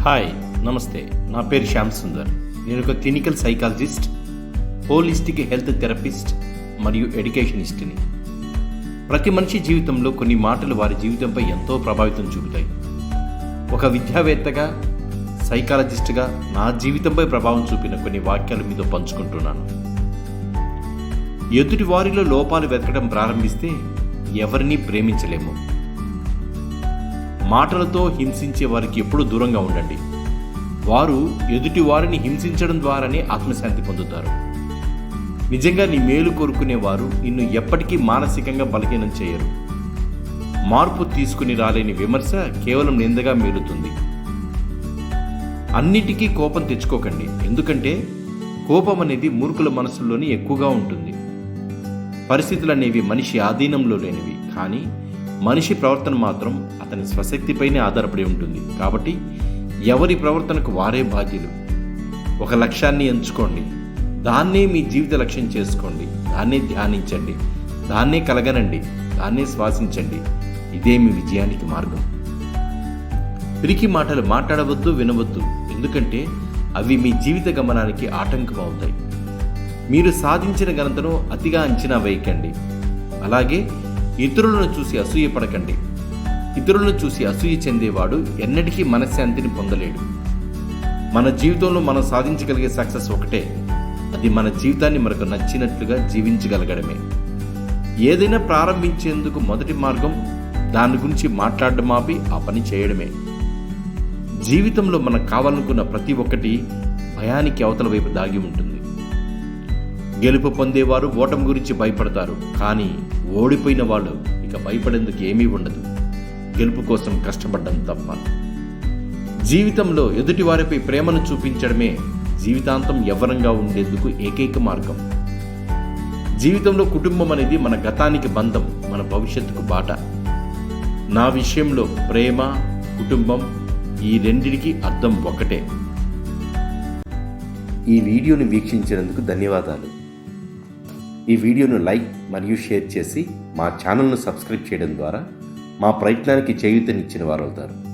Hi నమస్తే. నా పేరు శ్యామ్ సుందర్. నేను ఒక clinical psychologist holistic health therapist మరియు ఎడ్యుకేషనిస్ట్ని. ప్రతి మనిషి జీవితంలో కొన్ని మాటలు వారి జీవితంపై ఎంతో ప్రభావితం చూపుతాయి. ఒక విద్యావేత్తగా సైకాలజిస్ట్గా నా జీవితంపై ప్రభావం చూపిన కొన్ని వాక్యాలు మీతో పంచుకుంటున్నాను. ఎదుటి వారిలో లోపాలు వెతకడం ప్రారంభిస్తే ఎవరినీ ప్రేమించలేము. మాటలతో హింసించే వారికి ఎప్పుడూ దూరంగా ఉండండి. వారు ఎదుటి వారిని హింసించడం ద్వారానే ఆత్మశాంతి పొందుతారు. నిజంగా నీ మేలు కోరుకునేవారు నిన్ను ఎప్పటికీ మానసికంగా బలహీనం చేయరు. మార్పు తీసుకుని రాలేని విమర్శ కేవలం నిందగా మేలుతుంది. అన్నిటికీ కోపం తెచ్చుకోకండి. ఎందుకంటే కోపం అనేది మూర్ఖుల మనసుల్లోనే ఎక్కువగా ఉంటుంది. పరిస్థితులు అనేవి మనిషి ఆధీనంలో లేనివి. కానీ మనిషి ప్రవర్తన మాత్రం అతని స్వశక్తిపైనే ఆధారపడి ఉంటుంది. కాబట్టి ఎవరి ప్రవర్తనకు వారే బాధ్యులు? ఒక లక్ష్యాన్ని ఎంచుకోండి. దాన్నే మీ జీవిత లక్ష్యం చేసుకోండి. దాన్నే ధ్యానించండి. దాన్నే కలగనండి. దాన్నే శ్వాసించండి. ఇదే మీ విజయానికి మార్గం. పిరికి మాటలు మాట్లాడవద్దు వినవద్దు. ఎందుకంటే అవి మీ జీవిత గమనానికి ఆటంకం అవుతాయి మీరు సాధించిన ఘనతను అతిగా అంచనా వేయకండి. అలాగే ఇతరులను చూసి అసూయ పడకండి. ఇతరులను చూసి అసూయ చెందేవాడు ఎన్నటికీ మనశ్శాంతిని పొందలేడు. మన జీవితంలో మనం సాధించగలిగే సక్సెస్ ఒకటే. అది మన జీవితాన్ని మనకు నచ్చినట్లుగా జీవించగలగడమే. ఏదైనా ప్రారంభించేందుకు మొదటి మార్గం దాని గురించి మాట్లాడడం ఆపి ఆ పని చేయడమే. జీవితంలో మనకు కావాలనుకున్న ప్రతి ఒక్కటి భయానికి అవతల వైపు దాగి ఉంటుంది. గెలుపు పొందేవారు ఓటమి గురించి భయపడతారు. కానీ ఓడిపోయిన వాళ్ళు ఇక భయపడేందుకు ఏమీ ఉండదు. గెలుపు కోసం కష్టపడడం తప్ప. జీవితంలో ఎదుటి వారిపై ప్రేమను చూపించడమే జీవితాంతం యవ్వనంగా ఉండేందుకు ఏకైక మార్గం. జీవితంలో కుటుంబం అనేది మన గతానికి బంధం మన భవిష్యత్తుకు బాట. నా విషయంలో ప్రేమ కుటుంబం ఈ రెండిటికి అర్థం ఒకటే ఈ వీడియోని వీక్షించినందుకు ధన్యవాదాలు. ఈ వీడియోను లైక్ మరియు షేర్ చేసి మా ఛానల్ను సబ్స్క్రైబ్ చేయడం ద్వారా మా ప్రయత్నానికి చేయూతనిచ్చిన వారు అవుతారు